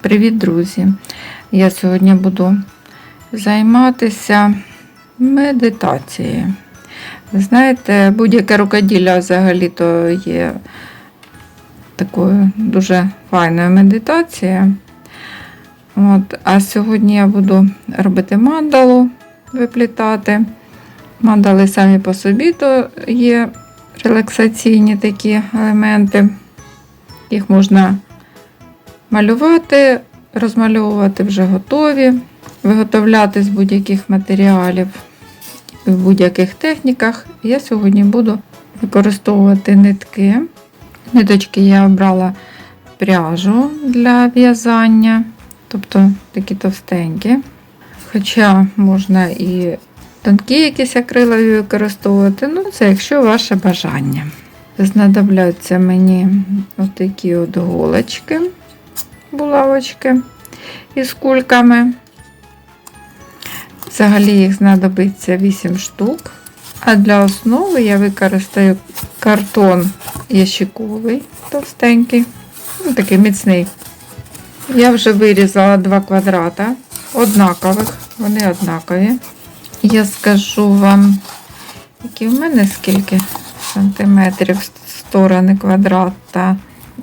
Привіт, друзі! Я сьогодні буду займатися медитацією. Знаєте, будь-яке рукоділля взагалі-то є такою дуже файною медитацією. От, а сьогодні я буду робити мандалу, виплітати. Мандали самі по собі то є релаксаційні такі елементи. Їх можна малювати, розмальовувати вже готові, виготовляти з будь-яких матеріалів в будь-яких техніках. Я сьогодні буду використовувати нитки. Ниточки я обрала пряжу для в'язання, тобто такі товстенькі. Хоча можна і тонкі якісь акрилові використовувати, ну це якщо ваше бажання. Знадобляться мені отакі от голочки, булавочки із кульками. Взагалі їх знадобиться 8 штук. А для основи я використаю картон ящиковий, товстенький, ну, такий міцний. Я вже вирізала два квадрата однакових, вони однакові. Я скажу вам, які в мене скільки сантиметрів сторони квадрата.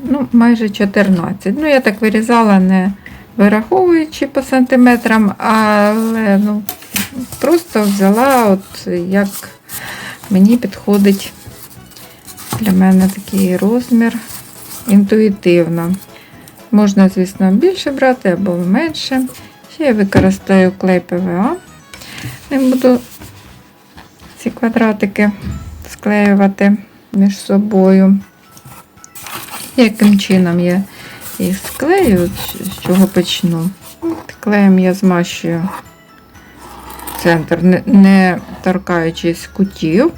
Ну, майже 14. Ну, я так вирізала, не вираховуючи по сантиметрам, але ну, просто взяла, от як мені підходить для мене такий розмір інтуїтивно. Можна, звісно, більше брати або менше. Ще я використаю клей ПВА. Не буду ці квадратики склеювати між собою. Яким чином я їх склею, з чого почну? Клеєм я змащую центр, не, не торкаючись кутів.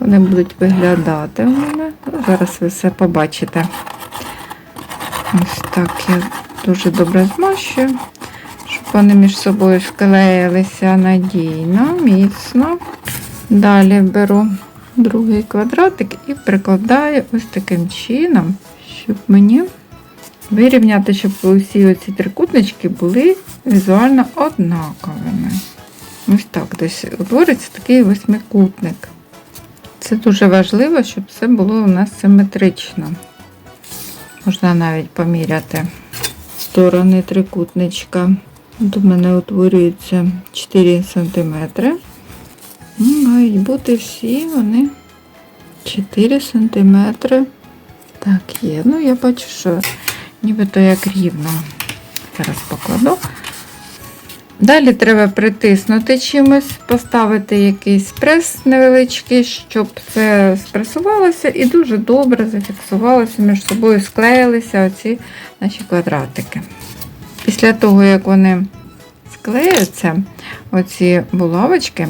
Вони будуть виглядати у мене. Зараз ви все побачите. Ось так я дуже добре змащую, щоб вони між собою склеїлися надійно, міцно. Далі беру другий квадратик і прикладаю ось таким чином, щоб мені вирівняти, щоб усі оці трикутнички були візуально однаковими. Ось так десь утвориться такий восьмикутник. Це дуже важливо, щоб все було у нас симетрично. Можна навіть поміряти сторони трикутничка. Тут у мене утворюється 4 см. Ну, Мають бути всі вони 4 см. Так, є. Ну, я бачу, що нібито як рівно. Зараз покладу. Далі треба притиснути чимось, поставити якийсь прес невеличкий, щоб це спресувалося і дуже добре зафіксувалося між собою, склеїлися оці наші квадратики. Після того, як вони склеються, оці булавочки,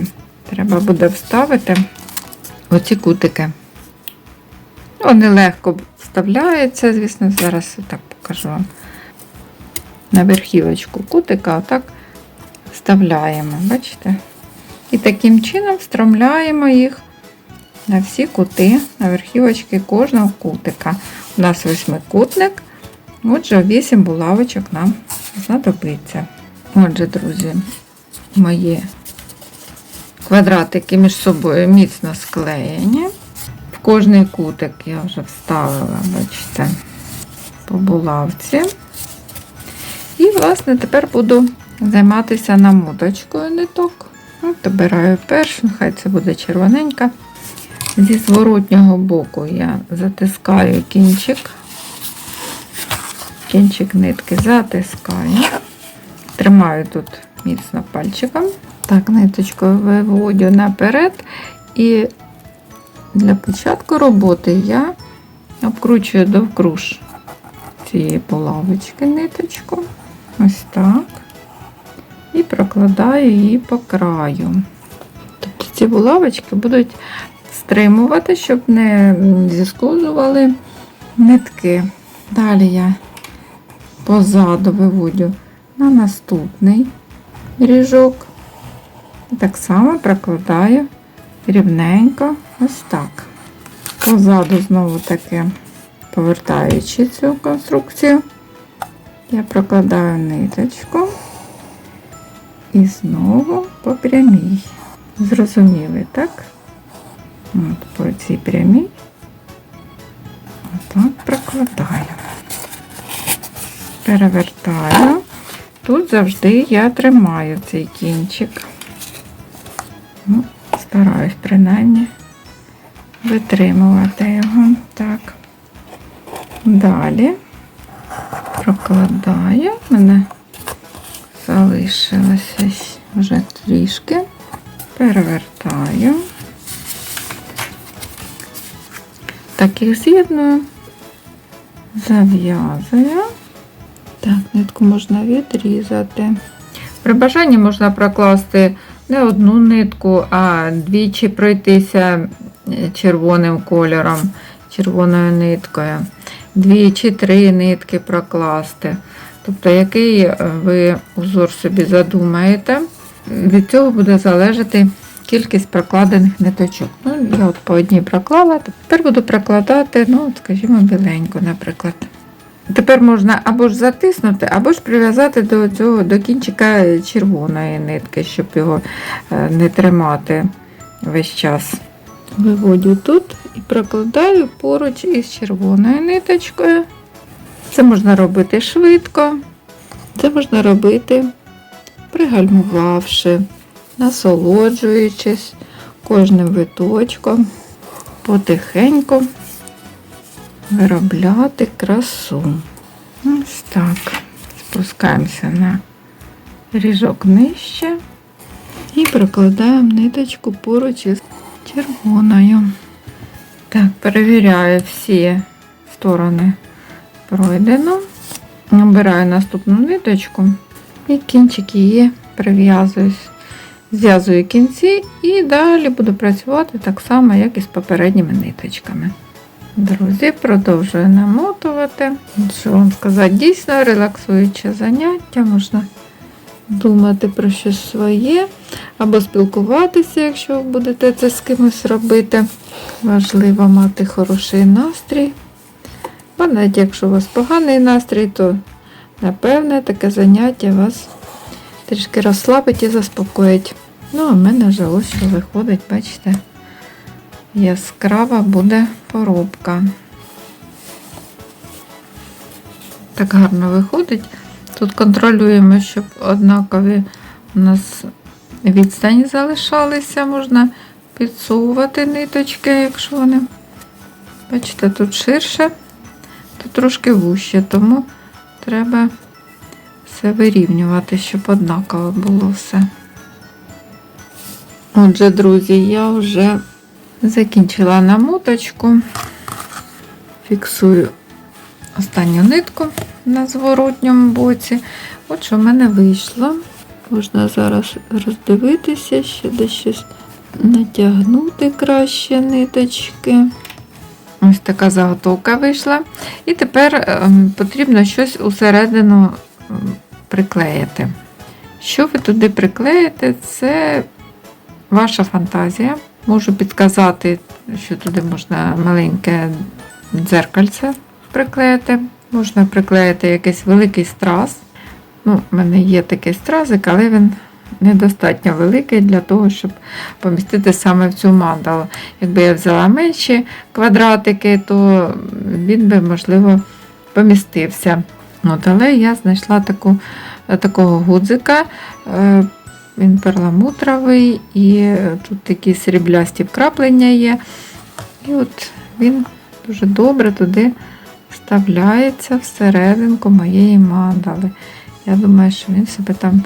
треба буде вставити оці кутики. Вони легко вставляються, звісно, зараз так покажу вам. На верхівочку кутика, отак вставляємо, бачите? І таким чином встромляємо їх на всі кути, на верхівочки кожного кутика. У нас восьмикутник, отже, 8 булавочок нам знадобиться. Отже, друзі, мої квадратики між собою міцно склеєні. В кожний кутик я вже вставила, бачите, по булавці. І, власне, тепер буду займатися намоточкою ниток. От, обираю першу, хай це буде червоненька. Зі зворотнього боку я затискаю кінчик, кінчик нитки затискаю, тримаю тут міцно пальчиком. Так, ниточкою виводю наперед і для початку роботи я обкручую довкруж цієї полавочки ниточку. Ось так. І прокладаю її по краю. Тобто ці булавочки будуть стримувати, щоб не зіскозували нитки. Далі я позаду виводю на наступний ріжок. Так само прокладаю рівненько ось так. Позаду знову таки повертаючи цю конструкцію, Я прокладаю ниточку і знову по прямій. Зрозуміли, так? От по цій прямій. Отак прокладаю. Перевертаю. Тут завжди я тримаю цей кінчик. Ну, стараюсь принаймні витримувати його. Так. Далі прокладаю. У мене залишилося вже трішки. Перевертаю. Так їх з'єдную, зав'язую. Так, нитку можна відрізати. При бажанні можна прокласти не одну нитку, а двічі пройтися е, червоним кольором, червоною ниткою. Дві чи три нитки прокласти. Тобто, який е, ви узор собі задумаєте, від цього буде залежати кількість прокладених ниточок. Ну, я от по одній проклала, тепер буду прокладати, ну, скажімо, біленьку, наприклад. Тепер можна або ж затиснути, або ж прив'язати до цього до кінчика червоної нитки, щоб його е, не тримати весь час. Виводю тут і прокладаю поруч із червоною ниточкою. Це можна робити швидко, це можна робити пригальмувавши, насолоджуючись кожним виточком, потихеньку виробляти красу. Ось так. Спускаємося на ріжок нижче і прикладаємо ниточку поруч із червоною. Так, перевіряю всі сторони пройдено. Набираю наступну ниточку і кінчик її прив'язую. Зв'язую кінці і далі буду працювати так само, як і з попередніми ниточками. Друзі, продовжую намотувати. Що вам сказати, дійсно релаксуюче заняття, можна думати про щось своє, або спілкуватися, якщо ви будете це з кимось робити. Важливо мати хороший настрій. Бо навіть якщо у вас поганий настрій, то напевне таке заняття вас трішки розслабить і заспокоїть. Ну, а в мене вже ось що виходить, бачите, яскрава буде поробка. Так гарно виходить. Тут контролюємо, щоб однакові у нас відстані залишалися, можна підсовувати ниточки, якщо вони, бачите, тут ширше, тут трошки вужче, тому треба все вирівнювати, щоб однаково було все. Отже, друзі, я вже закінчила намоточку, фіксую останню нитку на зворотньому боці. От що в мене вийшло. Можна зараз роздивитися, ще десь щось натягнути краще ниточки. Ось така заготовка вийшла. І тепер ем, потрібно щось усередину ем, приклеїти. Що ви туди приклеїте, це ваша фантазія. Можу підказати, що туди можна маленьке дзеркальце приклеїти. Можна приклеїти якийсь великий страз. Ну, У мене є такий стразик, але він недостатньо великий для того, щоб помістити саме в цю мандалу. Якби я взяла менші квадратики, то він би, можливо, помістився. От, але я знайшла таку, такого гудзика. Він перламутровий, і тут такі сріблясті вкраплення є. І от він дуже добре туди вставляється всерединку моєї мандали. Я думаю, що він себе там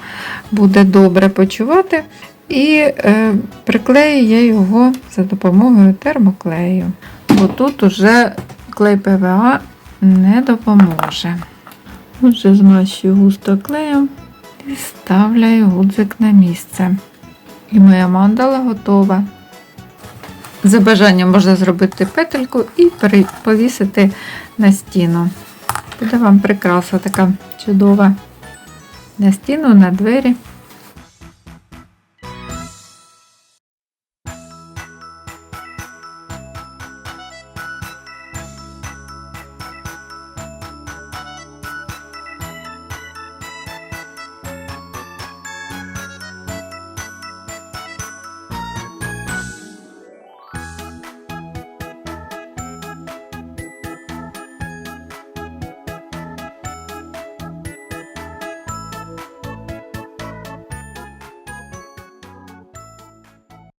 буде добре почувати. І е, приклею я його за допомогою термоклею. Бо тут уже клей ПВА не допоможе. Отже, змащую густо клеєм ставляю гудзик на місце. І моя мандала готова. За бажанням можна зробити петельку і повісити на стіну. Буде вам прикраса така чудова на стіну, на двері.